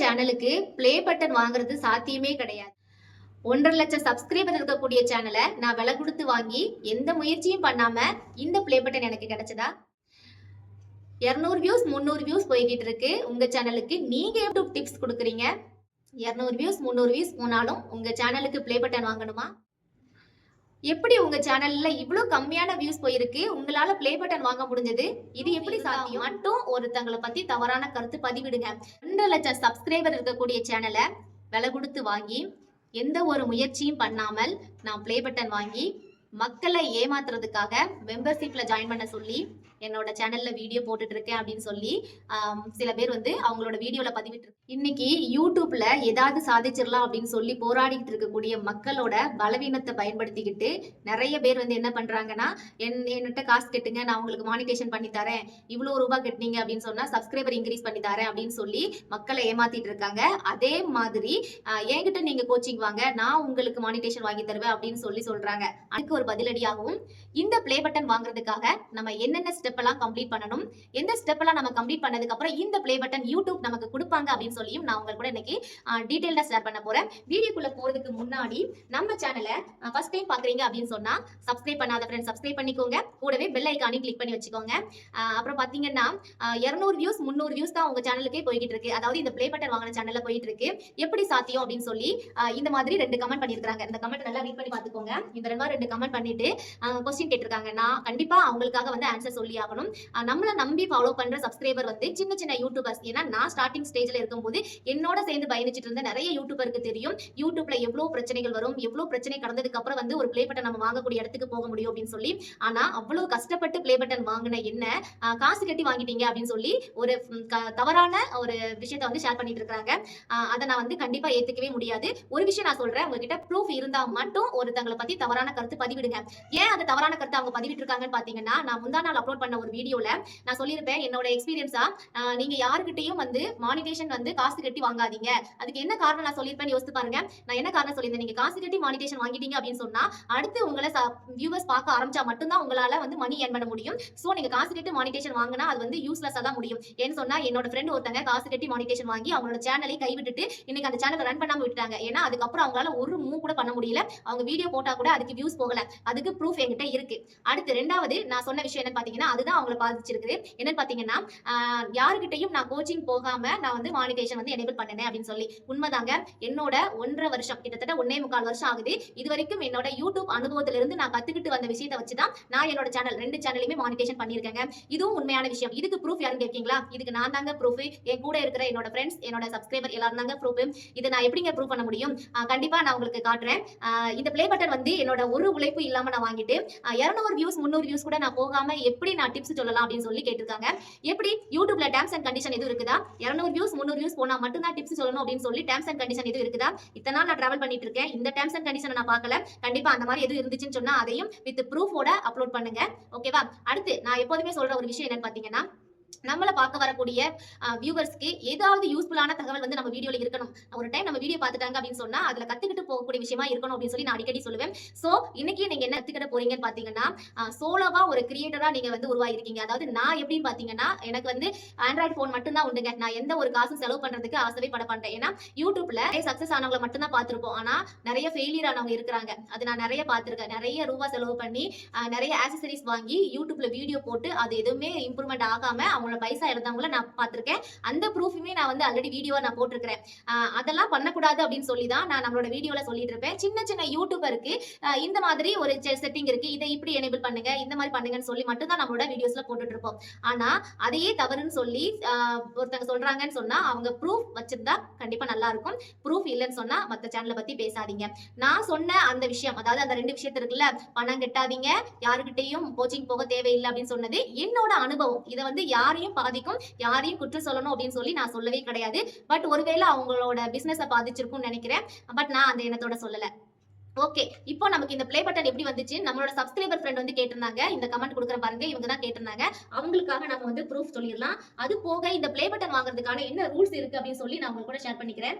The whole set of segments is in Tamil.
சேனலுக்கு ப்ளே பட்டன் வாங்குறது சாத்தியமே கிடையாது. ஒன்றரை லட்சம் சப்ஸ்கிரைபர் இருக்கக்கூடிய சேனலை நான் விலை கொடுத்து வாங்கி எந்த முயற்சியும் பண்ணாம இந்த ப்ளே பட்டன் எனக்கு கிடைச்சதா? இரநூறு வியூஸ் முந்நூறு வியூஸ் போய்கிட்டு இருக்கு. உங்க சேனலுக்கு நீங்க யூடியூப் டிப்ஸ் கொடுக்குறீங்க? இரநூறு வியூஸ் முந்நூறு வியூஸ் போனாலும் உங்க சேனலுக்கு ப்ளே பட்டன் வாங்கணுமா? எப்படி உங்க சேனல்ல இவ்ளோ கம்மியான வியூஸ் போயிருக்கு? உங்களால ப்ளே பட்டன் வாங்க முடிஞ்சது? இது எப்படி சாத்தியம்? மட்டும் ஒருத்தங்களை பத்தி தவறான கருத்து பதிவிடுங்க. ரெண்டு லட்சம் சப்ஸ்கிரைபர் இருக்கக்கூடிய சேனலை விலை கொடுத்து வாங்கி எந்த ஒரு முயற்சியும் பண்ணாமல் நான் ப்ளே பட்டன் வாங்கி மக்களை ஏமாத்துறதுக்காக மெம்பர்ஷிப்ல ஜாயின் பண்ண சொல்லி என்னோட சேனல்ல வீடியோ போட்டுட்டு இருக்கேன் அப்படின்னு சொல்லி சில பேர் வந்து அவங்களோட வீடியோல பதிவிட்டு இன்னைக்கு யூடியூப்ல ஏதாவது சாதிச்சிடலாம் அப்படின்னு சொல்லி போராடிட்டு இருக்கக்கூடிய மக்களோட பலவீனத்தை பயன்படுத்திக்கிட்டு நிறைய பேர் வந்து என்ன பண்றாங்கன்னா என் என்கிட்ட காசு கட்டுங்க நான் உங்களுக்கு மானிட்டேஷன் பண்ணி தரேன். இவ்வளவு ரூபாய் கட்டினீங்க அப்படின்னு சொன்னா சப்ஸ்கிரைபர் இன்க்ரீஸ் பண்ணி தரேன் அப்படின்னு சொல்லி மக்களை ஏமாத்திட்டு இருக்காங்க. அதே மாதிரி என்கிட்ட நீங்க கோச்சிங் வாங்க நான் உங்களுக்கு மானிட்டேஷன் வாங்கி தருவேன் அப்படின்னு சொல்லி சொல்றாங்க. அதுக்கு ஒரு பதிலடியாகவும் இந்த ப்ளே பட்டன் வாங்குறதுக்காக நம்ம என்னென்ன ஸ்டெப் எல்லாம் கம்ப்ளீட் பண்ணணும். எந்த ஸ்டெப் எல்லாம் நம்ம கம்ப்ளீட் பண்ணதுக்கு அப்புறம் இந்த ப்ளே பட்டன் யூடியூப் நமக்கு கொடுப்பாங்க அப்படின்னு சொல்லியும் நான் உங்களுக்கு கூட இன்னைக்கு டீடைல்டா ஷேர் பண்ண போறேன். வீடியோக்குள்ள போறதுக்கு முன்னாடி நம்ம சேனலை ஃபர்ஸ்ட் டைம் பாக்குறீங்க அப்படின்னு சொன்னா சப்ஸ்கிரைப் பண்ணாத ஃப்ரெண்ட்ஸ் சப்ஸ்கிரைப் பண்ணிக்கோங்க. கூடவே பெல் ஐக்கானையும் கிளிக் பண்ணி வச்சுக்கோங்க. அப்புறம் பாத்தீங்கன்னா இரநூறு வியூஸ் முந்நூறு வியூஸ் தான் உங்க சேனலுக்கே போய்கிட்டு இருக்கு. அதாவது இந்த ப்ளே பட்டன் வாங்கின சேனல்ல போயிட்டு இருக்கு. எப்படி சாத்தியம் அப்படின்னு சொல்லி இந்த மாதிரி ரெண்டு கமெண்ட் பண்ணிருக்காங்க இந்த கமெண்ட் நல்லா ரீட் பண்ணி பாத்துக்கோங்க இந்த ரெண்டு ரெண்டு கமெண்ட் பண்ணிட்டு கொஸ்டின் கேட்டிருக்காங்க. நான் கண்டிப்பா அவங்களுக்காக வந்து ஆன்சர் சொல்லி ஆகணும். நம்மளை நம்பி ஃபாலோ பண்ற சப்ஸ்கிரைபர் வந்து சின்ன சின்ன யூடியூபர்ஸ் ஏன்னா நான் ஸ்டார்டிங் ஸ்டேஜ்ல இருக்கும்போது என்னோட சேர்ந்து பயணிச்சிட்டு இருந்த நிறைய யூடியூபருக்கு தெரியும். யூடியூப்ல எவ்வளவு பிரச்சனைகள் வரும் எவ்வளவு பிரச்சனை கடந்ததுக்கு அப்புறம் வந்து ஒரு ப்ளே பட்டன் நம்ம வாங்கக்கூடிய இடத்துக்கு போக முடியும் அப்படின்னு சொல்லி ஆனா அவ்வளவு கஷ்டப்பட்டு ப்ளே பட்டன் வாங்கின என்ன காசு கட்டி வாங்கிட்டீங்க அப்படின்னு சொல்லி ஒரு தவறான ஒரு விஷயத்த வந்து ஷேர் பண்ணிட்டு இருக்காங்க அதை நான் வந்து கண்டிப்பா ஏத்துக்கவே முடியாது. ஒரு விஷயம் நான் சொல்றேன் உங்ககிட்ட ப்ரூஃப் இருந்தா மட்டும் ஒருத்தங்களை பத்தி தவறான கருத்து பதிவிடுங்க. ஏன் அந்த தவறான கருத்து அவங்க பதிவிட்டு இருக்காங்கன்னு பாத்தீங்கன்னா நான் முந்தா நாள் அப்லோட் பண்ண ஒரு வீடியோல நான் சொல்லியிருப்பேன். என்னோட எக்ஸ்பீரியன்ஸா நீங்க யாருக்கிட்டையும் வந்து மானிட்டேஷன் வந்து காசு கட்டி வாங்காதீங்க. அதுக்கு என்ன காரணம் நான் சொல்லியிருப்பேன் யோசித்து பாருங்க. நான் என்ன காரணம் சொல்லியிருந்தேன்? நீங்க காசு கட்டி மானிட்டேஷன் வாங்கிட்டீங்க அப்படின்னு சொன்னா அடுத்து உங்களை வியூவர்ஸ் பார்க்க ஆரம்பிச்சா மட்டும்தான் உங்களால வந்து மணி ஏர்ன் பண்ண முடியும். சோ நீங்க காசு கட்டி மானிட்டேஷன் வாங்கினா அது வந்து யூஸ்லெஸ்ஸா தான் முடியும். ஏன்னு சொன்னா என்னோட ஃப்ரெண்ட் ஒருத்தங்க காசு கட்டி மானிட்டேஷன் வாங்கி அவங்களோட சேனலை கைவிட்டுட்டு இன்னைக்கு அந்த சேனலை ரன் பண்ணாம விட்டுட்டாங்க. ஏன்னா அதுக்கப்புறம் அவங்களால ஒரு மூவ் கூட பண்ண முடியல. அவங்க வீடியோ போட்டா கூட அதுக்கு வியூஸ் போகல. அதுக்கு ப்ரூஃப் என்கிட்ட இருக்கு. அடுத்து ரெண்டாவது நான் சொன்ன விஷயம் என்னன்னு பாத்தீங்கன்னா அதுதான் அவங்கள பாதிச்சிருக்குது. என்னன்னு பாத்தீங்கன்னா ஆஹ், யாருகிட்டயும் நான் கோச்சிங் போகாம நான் வந்து மானிட்டேஷன் வந்து எனேபிள் பண்ணினேன் அப்படின்னு சொல்லி. உண்மைதாங்க. என்னோட ஒன்றரை வருஷம் கிட்டத்தட்ட ஒன்னே முக்கால் வருஷம் ஆகுது. இது வரைக்கும் என்னோட யூடியூப் அனுபவத்திலிருந்து நான் கத்துக்கிட்டு வந்த விஷயத்தை வச்சுதான் நான் என்னோட சேனல் ரெண்டு சேனலையுமே மானிட்டேஷன் பண்ணியிருக்கேங்க. இதுவும் உண்மையான விஷயம். இதுக்கு ப்ரூஃப் யாரும் கேட்கீங்களா இதுக்கு நான் தாங்க ப்ரூஃப் என் கூட இருக்கிற என்னோட ஃப்ரெண்ட்ஸ் என்னோட சப்ஸ்கிரைபர் எல்லாரும் தாங்க ப்ரூஃப் இதை நான் எப்படிங்க ப்ரூவ் பண்ண முடியும்? கண்டிப்பா நான் உங்களுக்கு காட்டுறேன். இந்த ப்ளே பட்டன் வந்து என்னோட ஒரு உழைப்பு இல்லாம நான் வாங்கிட்டு இரநூறு வியூஸ் முந்நூறு வியூஸ் கூட நான் போகாம எப்படி நான் டிப்ஸ் சொல்லலாம் அப்படின்னு சொல்லி கேட்டிருக்காங்க. எப்படி? யூடியூப்ல டேர்ம்ஸ் அண்ட் கண்டிஷன் எதுவும் இருக்குதா? இரநூறு வியூஸ் முந்நூறு வியூஸ் போனா மட்டும் தான் டிப்ஸ் சொல்லணும் அப்படின்னு சொல்லி டேர்ம்ஸ் அண்ட் கண்டிஷன் எதுவும் இருக்குதா? இத்தனை நாள் நான் டிராவல் பண்ணிட்டு இருக்கேன். இந்த டேர்ம்ஸ் அண்ட் கண்டிஷன் நான் பார்க்கல. கண்டிப்பா அந்த மாதிரி எதுவும் இருந்துச்சுன்னு சொன்னா அதையும் வித் ப்ரூஃபோட அப்லோட் பண்ணுங்க. ஓகேவா அடுத்து நான் எப்போதுமே சொல்ற ஒரு விஷயம் என்னன்னு பாத்தீங்கன்னா நம்மள பார்க்க வரக்கூடிய வியூவர்ஸ்க்கு ஏதாவது யூஸ்ஃபுல்லான தகவல் வந்து நம்ம வீடியோல இருக்கணும். ஒரு டைம் நம்ம வீடியோ பார்த்துட்டாங்க அப்படின்னு சொன்னா அதுல கத்துக்கிட்டு போகக்கூடிய விஷயமா இருக்கணும் அப்படின்னு சொல்லி நான் அடிக்கடி சொல்லுவேன். சோ இன்னைக்கு நீங்க என்ன கற்றுக்கிட்ட போறீங்கன்னு பாத்தீங்கன்னா சோலோவா ஒரு கிரியேட்டரா நீங்க வந்து உருவாயிருக்கீங்க. அதாவது நான் எப்படின்னு பாத்தீங்கன்னா எனக்கு வந்து ஆண்ட்ராய்ட் போன் மட்டும்தான் உண்டுங்க. நான் எந்த ஒரு காசும் செலவு பண்றதுக்கு ஆசைவே பட மாட்டேன் ஏன்னா யூடியூப்ல சக்சஸ் ஆனவங்களை மட்டும்தான் பார்த்துருப்போம். பார்த்திருப்போம் ஆனா நிறைய ஃபெயிலியர் ஆனவங்க இருக்கிறாங்க. அது நான் நிறைய பார்த்திருக்கேன். நிறைய ரூபா செலவு பண்ணி நிறைய ஆக்சசரிஸ் வாங்கி யூடியூப்ல வீடியோ போட்டு அது எதுவுமே இம்ப்ரூவ்மெண்ட் ஆகாம அவங்களோட பைசா இறந்தவங்கள நான் பார்த்துருக்கேன். அந்த ப்ரூஃபுமே நான் வந்து ஆல்ரெடி வீடியோ நான் போட்டிருக்கிறேன். அதெல்லாம் பண்ணக்கூடாது அப்படின்னு சொல்லி தான் நான் நம்மளோட வீடியோவில் சொல்லிட்டு இருப்பேன் சின்ன சின்ன யூடியூபருக்கு இந்த மாதிரி ஒரு செட்டிங் இருக்கு. இதை இப்படி எனேபிள் பண்ணுங்க இந்த மாதிரி பண்ணுங்கன்னு சொல்லி மட்டும் தான் நம்மளோட வீடியோஸ்ல போட்டுட்டு இருப்போம் ஆனா அதையே தவறுன்னு சொல்லி ஒருத்தங்க சொல்றாங்கன்னு சொன்னா அவங்க ப்ரூஃப் வச்சிருந்தா கண்டிப்பா நல்லா இருக்கும். ப்ரூஃப் இல்லைன்னு சொன்னா மற்ற சேனலை பத்தி பேசாதீங்க. நான் சொன்ன அந்த விஷயம் அதாவது அந்த ரெண்டு விஷயத்து இருக்குல்ல பணம் கட்டாதீங்க. யாருக்கிட்டையும் கோச்சிங் போக தேவையில்லை அப்படின்னு சொன்னது என்னோட அனுபவம். இதை வந்து யார் யாரையும் பாதிக்கும் யாரையும் குற்றம் சொல்லணும் அப்படின்னு சொல்லி நான் சொல்லவே கிடையாது. பட் ஒருவேளை அவங்களோட பிசினஸை பாதிச்சிருக்கும்னு நினைக்கிறேன். பட் நான் அந்த எண்ணத்தோட சொல்லல. ஓகே இப்போ நமக்கு இந்த பிளே பட்டன் எப்படி வந்துச்சு? நம்மளோட சப்ஸ்கிரைபர் ஃப்ரெண்ட் வந்து கேட்டிருந்தாங்க. இந்த கமெண்ட் கொடுக்குற பாருங்க. இவங்க தான் கேட்டிருந்தாங்க. அவங்களுக்காக நம்ம வந்து ப்ரூஃப் சொல்லிடலாம். அது போக இந்த ப்ளே பட்டன் வாங்குறதுக்கான என்ன ரூல்ஸ் இருக்கு அப்படின்னு சொல்லி நான் உங்களுக்கு கூட ஷேர் பண்ணிக்கிறேன்.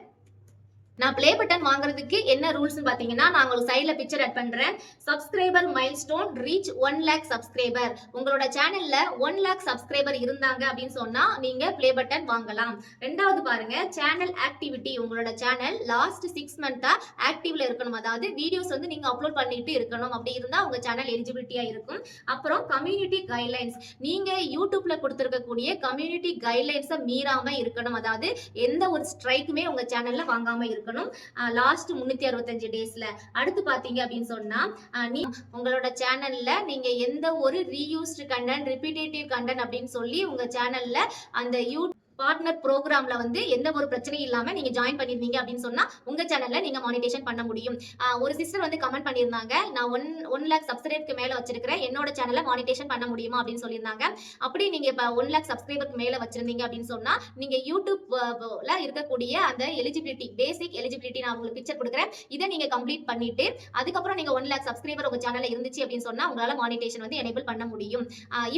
நான் ப்ளே பட்டன் வாங்குறதுக்கு என்ன ரூல்ஸ் பாத்தீங்கன்னா நான் உங்களுக்கு சைடுல பிக்சர் ஆட் பண்றேன். Subscriber milestone reach one lakh subscriber உங்களோட சேனல்ல ஒன் லேக் சப்ஸ்கிரைபர் இருந்தாங்க அப்படின்னு சொன்னா நீங்க ப்ளே பட்டன் வாங்கலாம். ரெண்டாவது பாருங்க சேனல் ஆக்டிவிட்டி உங்களோட சேனல் லாஸ்ட் சிக்ஸ் மந்தா ஆக்டிவ்ல இருக்கணும். அதாவது வீடியோஸ் வந்து நீங்க அப்லோட் பண்ணிட்டு இருக்கணும். அப்படி இருந்தா உங்க சேனல் எலிஜிபிலிட்டியா இருக்கும். அப்புறம் கம்யூனிட்டி கைட்லைன்ஸ் நீங்க யூடியூப்ல கொடுத்துருக்கக்கூடிய கம்யூனிட்டி கைட்லைன்ஸை மீறாம இருக்கணும். அதாவது எந்த ஒரு ஸ்ட்ரைக்குமே உங்க சேனல்ல வாங்காம இருக்கணும் லாஸ்ட் முன்னூத்தி அறுபத்தஞ்சு டேஸ்ல அடுத்து பாத்தீங்க அப்படின்னு சொன்னா அஹ், நீ உங்களோட சேனல்ல நீங்க எந்த ஒரு ரீயூஸ்டு கண்டென்ட் ரிப்பீட்டேட்டிவ் கண்டென்ட் அப்படின்னு சொல்லி உங்க சேனல்ல அந்த யூ பார்ட்னர் ப்ரோக்ராம்ல வந்து எந்த ஒரு பிரச்சனையும் இல்லாம நீங்க ஜாயின் பண்ணிருந்தீங்க அப்படின்னு சொன்னா உங்க சேனல்ல நீங்க மானிட்டேஷன் பண்ண முடியும். ஒரு சிஸ்டர் வந்து கமெண்ட் பண்ணியிருந்தாங்க நான் ஒன் ஒன் லேக் சப்ஸ்கிரைபருக்கு மேல வச்சிருக்கிறேன் என்னோட சேனல்ல மானிட்டேஷன் பண்ண முடியுமா அப்படின்னு சொல்லியிருந்தாங்க. அப்படி நீங்க இப்ப ஒன் லேக் சப்ஸ்கிரைபருக்கு மேல வச்சிருந்தீங்க அப்படின்னு சொன்னா நீங்க யூடியூப்ல இருக்கக்கூடிய அந்த எலிஜிபிலிட்டி பேசிக் எலிஜிபிலிட்டி நான் உங்களுக்கு பிக்சர் கொடுக்குறேன். இதை நீங்க கம்ப்ளீட் பண்ணிட்டு அதுக்கப்புறம் நீங்க ஒன் லேக் சப்ஸ்கிரைபர் உங்க சேனல்ல இருந்துச்சு அப்படின்னு சொன்னா உங்களால மானிட்டேஷன் வந்து எனேபிள் பண்ண முடியும்.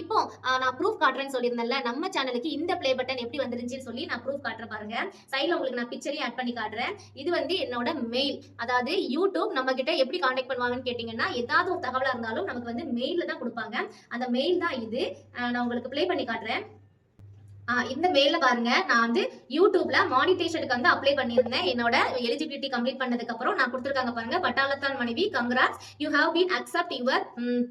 இப்போ நான் ப்ரூஃப் காட்டுறேன்னு சொல்லியிருந்தேன்ல நம்ம சேனலுக்கு இந்த ப்ளே பட்டன் எப்படி வந்துருச்சுன்னு சொல்லி நான் ப்ரூஃப் காட்டுறேன் பாருங்க. சைட்ல உங்களுக்கு நான் பிக்சரையும் ஆட் பண்ணி காட்டுறேன். இது வந்து என்னோட மெயில் அதாவது யூடியூப் நம்ம கிட்ட எப்படி காண்டாக்ட் பண்ணுவாங்கன்னு கேட்டீங்கன்னா ஏதாவது ஒரு தகவலா இருந்தாலும் நமக்கு வந்து மெயில்ல தான் கொடுப்பாங்க. அந்த மெயில் தான் இது. ஆஹ் நான் உங்களுக்கு ப்ளே பண்ணி காட்டுறேன். இந்த மெயில பாருங்க. நான் வந்து யூடியூப்ல மானிட்டேஷனுக்கு வந்து அப்ளை பண்ணியிருந்தேன். என்னோட எலிஜிபிலிட்டி கம்ப்ளீட் பண்ணதுக்கு அப்புறம் நான் கொடுத்துருக்காங்க பாருங்க. பட்டாளத்தான் மனைவி congrats you have been accept your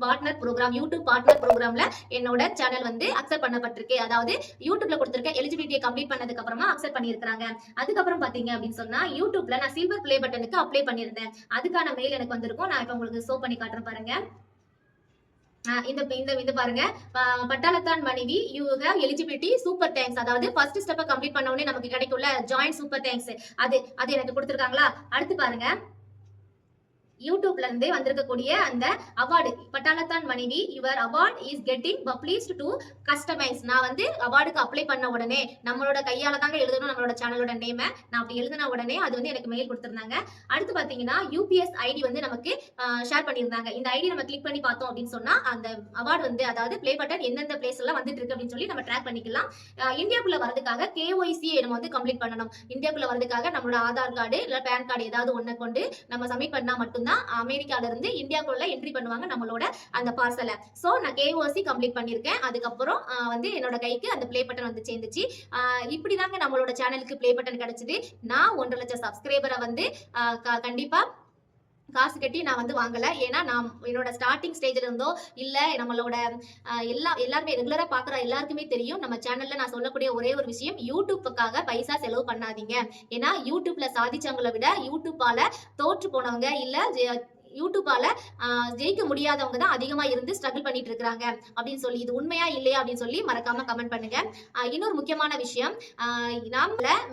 partner program YouTube partner ப்ரோக்ராம்ல என்னோட சேனல் வந்து அக்செப்ட் பண்ணப்பட்டிருக்கு. அதாவது யூடியூப்ல கொடுத்துருக்க எலிஜிபிலிட்டியை கம்ப்ளீட் பண்ணதுக்கு அப்புறமா அக்செப்ட் பண்ணியிருக்காங்க அதுக்கப்புறம் பாத்தீங்க அப்படின்னு சொன்னா யூடியூப்ல நான் சில்வர் பிளே பட்டனுக்கு அப்ளை பண்ணியிருந்தேன். அதுக்கான மெயில் எனக்கு வந்திருக்கும். நான் இப்போ உங்களுக்கு ஷோ பண்ணி காட்டுறேன் பாருங்க. இந்த இந்த இது பாருங்க. பட்டாளத்தான் மனைவி you have eligibility super thanks அதாவது ஃபர்ஸ்ட் ஸ்டெப்பை கம்ப்ளீட் பண்ண உடனே நமக்கு கிடைக்கும்ல ஜாயின் சூப்பர் தேங்க்ஸ் அது அது எனக்கு கொடுத்துருக்காங்களா? அடுத்து பாருங்க. யூடியூப்ல இருந்தே வந்திருக்கக்கூடிய அந்த அவார்டு பட்டாளத்தான் மனைவி your award is getting published to customize நான் வந்து அவார்டுக்கு அப்ளை பண்ண உடனே நம்மளோட கையால தாங்க எழுதணும் நம்மளோட சேனலோட நேமை நான் அப்படி எழுதின உடனே அது வந்து எனக்கு மெயில் கொடுத்துருந்தாங்க. அடுத்து பாத்தீங்கன்னா யூபிஎஸ் ஐடி வந்து நமக்கு ஷேர் பண்ணியிருந்தாங்க. இந்த ஐடி நம்ம கிளிக் பண்ணி பார்த்தோம் அப்படின்னு சொன்னா அந்த அவார்டு வந்து அதாவது ப்ளே பட்டன் எந்தெந்த பிளேஸ் எல்லாம் வந்துட்டு இருக்கு அப்படின்னு சொல்லி நம்ம ட்ராக் பண்ணிக்கலாம். இந்தியாக்குள்ள வரதுக்காக கேஒய்சி நம்ம வந்து கம்ப்ளீட் பண்ணணும். இந்தியாக்குள்ள வரதுக்காக நம்மளோட ஆதார் கார்டு இல்ல பேன் கார்டு ஏதாவது ஒண்ணை கொண்டு நம்ம சப்மிட் பண்ணா மட்டும்தான் அமெரிக்கால இருந்து இந்தியாக்குள்ள என்ட்ரி பண்ணுவாங்க நம்மளோட அந்த பார்சலை சோ நான் கேஓசி கம்ப்ளீட் பண்ணியிருக்கேன். அதுக்கப்புறம் வந்து என்னோட கைக்கு அந்த ப்ளே பட்டன் வந்து சேர்ந்துச்சு. இப்படி இப்படிதாங்க நம்மளோட சேனலுக்கு ப்ளே பட்டன் கிடைச்சது. நான் ஒன்றரை லட்சம் சப்ஸ்கிரைபரை வந்து கண்டிப்பா காசு கட்டி நான் வந்து வாங்கலை. ஏன்னா நான் என்னோட ஸ்டார்டிங் ஸ்டேஜில் இருந்தோ இல்லை நம்மளோட எல்லா எல்லாருமே ரெகுலராக பார்க்குற எல்லாருக்குமே தெரியும். நம்ம சேனலில் நான் சொல்லக்கூடிய ஒரே ஒரு விஷயம் யூடியூப்புக்காக பைசா செலவு பண்ணாதீங்க. ஏன்னா யூடியூப்பில் சாதிச்சவங்களை விட யூடியூப்பால் தோற்று போனவங்க இல்லை யூடியூப்பால ஜெயிக்க முடியாதவங்க தான் அதிகமா இருந்து ஸ்ட்ரகிள் பண்ணிட்டு இருக்கிறாங்க. அப்படின்னு சொல்லி இது உண்மையா இல்லையா அப்படின்னு சொல்லி மறக்காம கமெண்ட் பண்ணுங்க. இன்னொரு முக்கியமான விஷயம் ஆஹ்,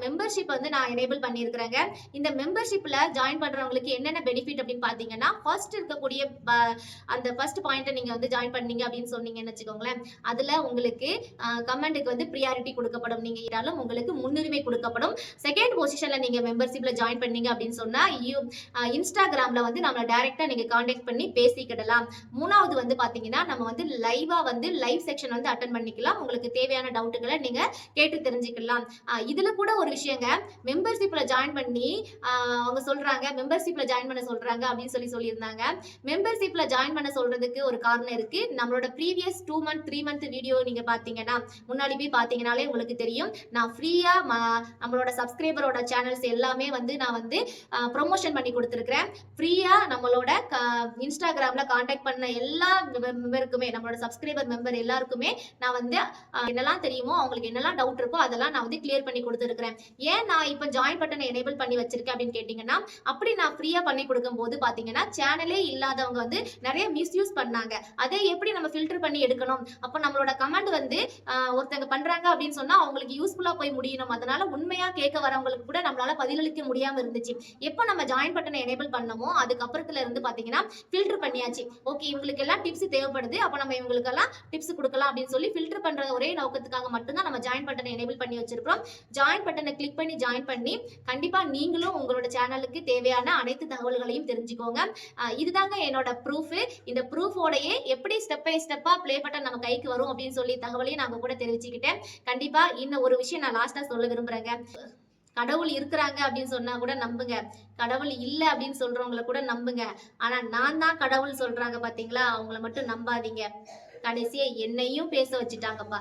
மெம்பர்ஷிப் வந்து நான் எனேபிள் பண்ணியிருக்கிறேங்க. இந்த மெம்பர்ஷிப்ல ஜாயின் பண்றவங்களுக்கு என்னென்ன பெனிஃபிட் அப்படின்னு பாத்தீங்கன்னா ஃபர்ஸ்ட் இருக்கக்கூடிய ப- அந்த ஃபர்ஸ்ட் பாயிண்ட்டை நீங்க வந்து ஜாயின் பண்ணீங்க அப்படின்னு சொன்னீங்கன்னு வச்சுக்கோங்களேன். அதுல உங்களுக்கு கமெண்ட்டுக்கு வந்து ப்ரியாரிட்டி கொடுக்கப்படும். நீங்க இருந்தாலும் உங்களுக்கு முன்னுரிமை கொடுக்கப்படும். செகண்ட் பொசிஷன்ல நீங்க மெம்பர்ஷிப்ல ஜாயின் பண்ணீங்க அப்படின்னு சொன்னா யூ இன்ஸ்டாகிராம்ல வந்து நம்மள டேரக்ட் நீங்க காண்டாக்ட் பண்ணி பேசிக்கிடலாம். மூணாவது வந்து பாத்தீங்கன்னா நம்ம வந்து லைவா வந்து லைவ் செக்ஷன் வந்து அட்டன் பண்ணிக்கலாம். உங்களுக்கு தேவையான டவுட்டுகளை நீங்க கேட்டு தெரிஞ்சுக்கலாம். இதில் இதுல கூட ஒரு விஷயங்க. மெம்பர்ஷிப்ல ஜாயின் பண்ணி அவங்க சொல்றாங்க மெம்பர்ஷிப்ல ஜாயின் பண்ண சொல்றாங்க அப்படின்னு சொல்லி சொல்லியிருந்தாங்க. மெம்பர்ஷிப்ல ஜாயின் பண்ண சொல்றதுக்கு ஒரு காரணம் இருக்கு. நம்மளோட previous two month three month video நீங்க பாத்தீங்கன்னா முன்னாடி போய் பாத்தீங்கனாலே உங்களுக்கு தெரியும். நான் ஃப்ரீயா நம்மளோட சப்ஸ்கிரைபரோட சேனல்ஸ் எல்லாமே வந்து நான் வந்து ப்ரொமோஷன் பண்ணி கொடுத்துருக்கேன் ஃப்ரீயா நம்மளோட நம்மளோட இன்ஸ்டாகிராம்ல காண்டாக்ட் பண்ண எல்லா மெம்பருக்குமே நம்மளோட சப்ஸ்கிரைபர் மெம்பர் எல்லாருக்குமே நான் வந்து என்னெல்லாம் தெரியுமோ அவங்களுக்கு என்னெல்லாம் டவுட் இருக்கோ அதெல்லாம் நான் வந்து கிளியர் பண்ணி கொடுத்துருக்கிறேன். ஏன் நான் இப்போ ஜாயின் பட்டனை எனேபிள் பண்ணி வச்சிருக்கேன் அப்படின்னு கேட்டிங்கன்னா அப்படி நான் ஃப்ரீயாக பண்ணி கொடுக்கும்போது பார்த்தீங்கன்னா சேனலே இல்லாதவங்க வந்து நிறைய மிஸ்யூஸ் பண்ணாங்க. அதை எப்படி நம்ம ஃபில்டர் பண்ணி எடுக்கணும்? அப்போ நம்மளோட கமெண்ட் வந்து ஒருத்தங்க பண்றாங்க அப்படின்னு சொன்னால் அவங்களுக்கு யூஸ்ஃபுல்லாக போய் முடியணும். அதனால உண்மையாக கேட்க வரவங்களுக்கு கூட நம்மளால பதிலளிக்க முடியாமல் இருந்துச்சு. எப்போ நம்ம ஜாயின் பட்டனை எனேபிள் பண்ணமோ அதுக்கப்புறத்துல இருந்து பாத்தீங்கன்னா ஃபில்டர் பண்ணியாச்சு. ஓகே இவங்களுக்கு எல்லாம் டிப்ஸ் தேவைப்படுது. அப்போ நம்ம இவங்களுக்கு எல்லாம் டிப்ஸ் கொடுக்கலாம் அப்படின்னு சொல்லி ஃபில்டர் பண்ற ஒரே நோக்கத்துக்காக மட்டும்தான் நம்ம ஜாயின் பட்டனை எனேபிள் பண்ணி வச்சிருக்கோம் ஜாயின் பட்டனை கிளிக் பண்ணி ஜாயின் பண்ணி கண்டிப்பா நீங்களும் உங்களோட சேனலுக்கு தேவையான அனைத்து தகவல்களையும் தெரிஞ்சுக்கோங்க. இதுதாங்க என்னோட ப்ரூஃப் இந்த ப்ரூஃபோடையே எப்படி ஸ்டெப் பை ஸ்டெப்பா ப்ளே பட்டன் நம்ம கைக்கு வரும் அப்படின்னு சொல்லி தகவலையும் நான் கூட தெரிவிச்சுக்கிட்டேன். கண்டிப்பா இன்னும் ஒரு விஷயம் நான் லாஸ்டா சொல்ல விரும்புறேங்க. கடவுள் இருக்கிறாங்க அப்படின்னு சொன்னா கூட நம்புங்க. கடவுள் இல்லை அப்படின்னு சொல்றவங்கள கூட நம்புங்க. ஆனா நான் தான் கடவுள் சொல்றாங்க பாத்தீங்களா? அவங்கள மட்டும் நம்பாதீங்க. கடைசியா என்னையும் பேச வச்சுட்டாங்கப்பா.